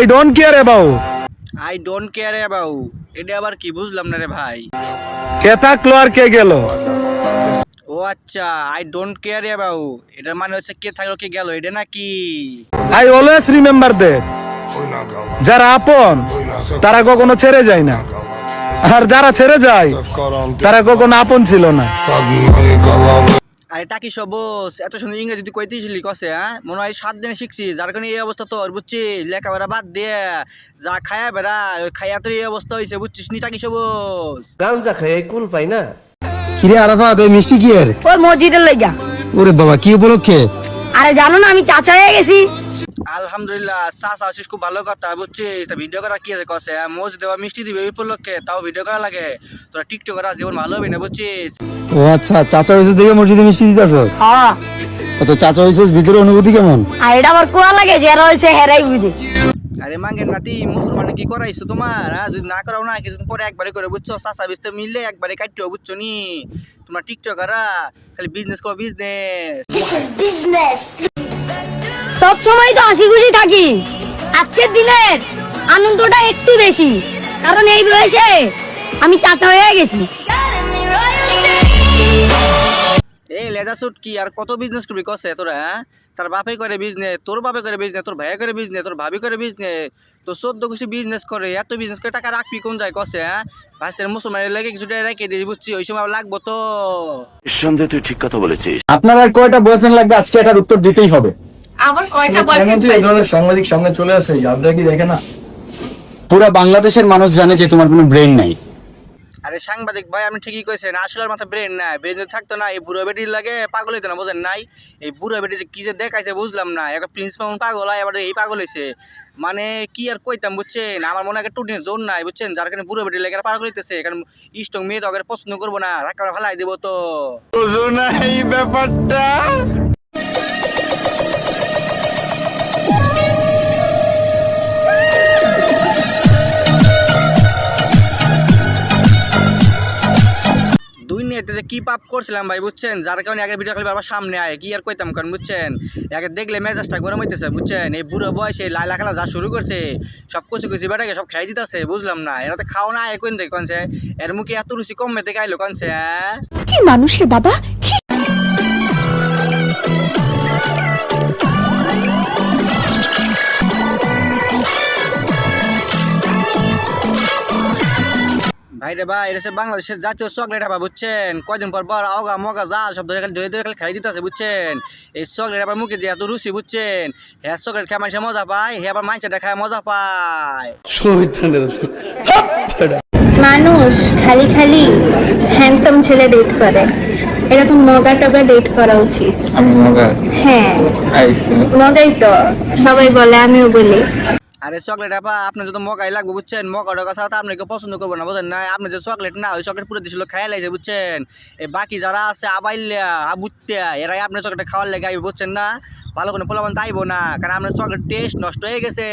I don't care about I don't care about এটা আবার কি বুঝলাম না রে ভাই? কে থাকল আর কে গেল? ও আচ্ছা আই ডোন্ট কেয়ার অ্যাবাউ এটার মানে হচ্ছে কে থাকল কে গেল এটা নাকি? আই অলওয়েজ রিমেম্বার দে যারা আপন তারা কখনো ছেড়ে যায় না। আর যারা ছেড়ে যায় তারা কখনো আপন ছিল না। আরে টাকি সবস এত সুন্দর ইংরেজি তুই কইতেছিলি কসে হ্যাঁ? মনে হয় সাত দিনে শিখছি যার কারণে এই অবস্থা তোর বুঝছি? লেখাপড়া বাদ দিয়ে যা খায়া বেড়া ওই খায়া তোর এই অবস্থা হয়েছে বুঝছিস নি টাকি সবস গাঞ্জা খাই কুল পাই না। কিরে আরাফা মিষ্টি কি এর? ওর মসজিদের লাইগা। ওরে বাবা কি উপলক্ষে? আরে জানো না আমি চাচা হয়ে গেছি। আলহামদুলিল্লাহ চাষা আছিস খুব ভালো কথা বুঝছিস? তা ভিডিও করা কি আছে? কসে মোজ দেওয়া মিষ্টি দিবে ওই উপলক্ষে তাও ভিডিও করা লাগে। তোরা টিকটক করা জীবন ভালো হবে না বুঝছিস? ও আচ্ছা চাচা হয়েছিস দেখে মসজিদে মিষ্টি দিতেছস হ্যাঁ। তো চাচা হয়েছিস ভিতরে অনুভূতি কেমন? আর এটা আবার কোয়া লাগে যারা হয়েছে হেরাই বুঝে। আরে মাঙ্গের নাতি মুসলমানে কি করাইছো তোমার? যদি না করাও না কিছুদিন পরে একবারে করে বুঝছ চাষা বিস্তে মিললে একবারে কাটিও বুঝছ নি? তোমরা টিকটকাররা খালি বিজনেস করো বিজনেস সব সময় তো হাসি খুশি থাকি। আজকের দিনের আনন্দটা একটু বেশি কারণ এই বয়সে আমি চাচা হয়ে গেছি। এই লেদা সুট কি আর কত বিজনেস করবি কসে তোরা হ্যাঁ? তার বাপে করে বিজনেস তোর বাপে করে বিজনেস তোর ভাইয়া করে বিজনেস তোর ভাবি করে বিজনেস তোর চোদ্দ খুশি বিজনেস করে এত বিজনেস করে টাকা রাখবি কোন যায় কসে হ্যাঁ? ভাইসের মুসলমানের লেগে কিছু টাকা রেখে দিই বুঝছি ওই সময় লাগবো তো। নিঃসন্দেহে তুই ঠিক কথা বলেছিস। আপনার আর কয়টা বয়ফ্রেন্ড লাগবে আজকে এটার উত্তর দিতেই হবে। আবার কয়টা সাংবাদিক সামনে চলে আসে আপনারা কি দেখে না? পুরা বাংলাদেশের মানুষ জানে যে তোমার কোনো ব্রেন নাই। আরে সাংবাদিক ভাই আপনি ঠিকই কইছেন আসলে মাথা ব্রেন নাই ব্রেন যদি থাকতো না এই বুড়ো বেটির লাগে পাগল হইতো না বোঝেন নাই? এই বুড়ো বেটি যে কি যে দেখাইছে বুঝলাম না একটা প্রিন্সিপাল পাগল হয় এবার এই পাগল হয়েছে মানে কি আর কইতাম বুঝছেন? আমার মনে হয় একটা টুটিনে জোর নাই বুঝছেন? যার কারণে বুড়ো বেটির লাগে পাগল হইতেছে কারণ স্ট্রং মেয়ে তো আগে পছন্দ করব না রাখা ফেলাই দেবো তো। দুই নিয়েতে যে কি পাপ করছিলাম ভাই, বুঝছেন? যার কারণে আগের ভিডিও খালি আবার সামনে আয়, কি আর কইতাম কারণ, বুঝছেন? আগে দেখলে মেজাজটা গরম হইতেছে, বুঝছেন? এই বুড়ো বয়সে লাইলা খেলা যা শুরু করছে, সব কিছু কিছু বেটাকে সব খাই দিতেছে, বুঝলাম না। এরা তো খাওয়া না, আয় কোন দেখে এর মুখে এত রুচি কমে থেকে আইলো কনছে হ্যাঁ? কি মানুষ রে বাবা? ভাই রে ভাই এটা বাংলাদেশের জাতীয় চকলেট হাবা বুঝছেন? কয়দিন পর পর আগা মগা যা সব ধরে খালি ধরে ধরে খালি খাই দিতেছে বুঝছেন? এই চকলেট আবার মুখে যে এত রুচি বুঝছেন? হ্যাঁ চকলেট খায় মানুষের মজা পায় হে আবার মাংসটা খায় মজা পায়। মানুষ খালি খালি হ্যান্ডসাম ছেলে ডেট করে। এরকম মগা টগা ডেট করা উচিত। হ্যাঁ। মগাই তো সবাই বলে আমিও বলি। আরে চকলেট আপা, আপনি যদি মকাই লাগবে, বুঝছেন? মকা ডকা ছাড়া তো আপনি কেউ পছন্দ করব না, বুঝেন না আপনি যে চকলেট না, ওই চকলেট পুরো দিছিল, খেয়ে লাগছে বুঝছেন? এ বাকি যারা আছে, আবাইলিয়া আবুত্যা এরাই আপনার চকলেট খাওয়ার লেগে আইবে, বুঝছেন না? ভালো করে পোলাবান তাইব না, কারণ আপনার চকলেট টেস্ট নষ্ট হয়ে গেছে।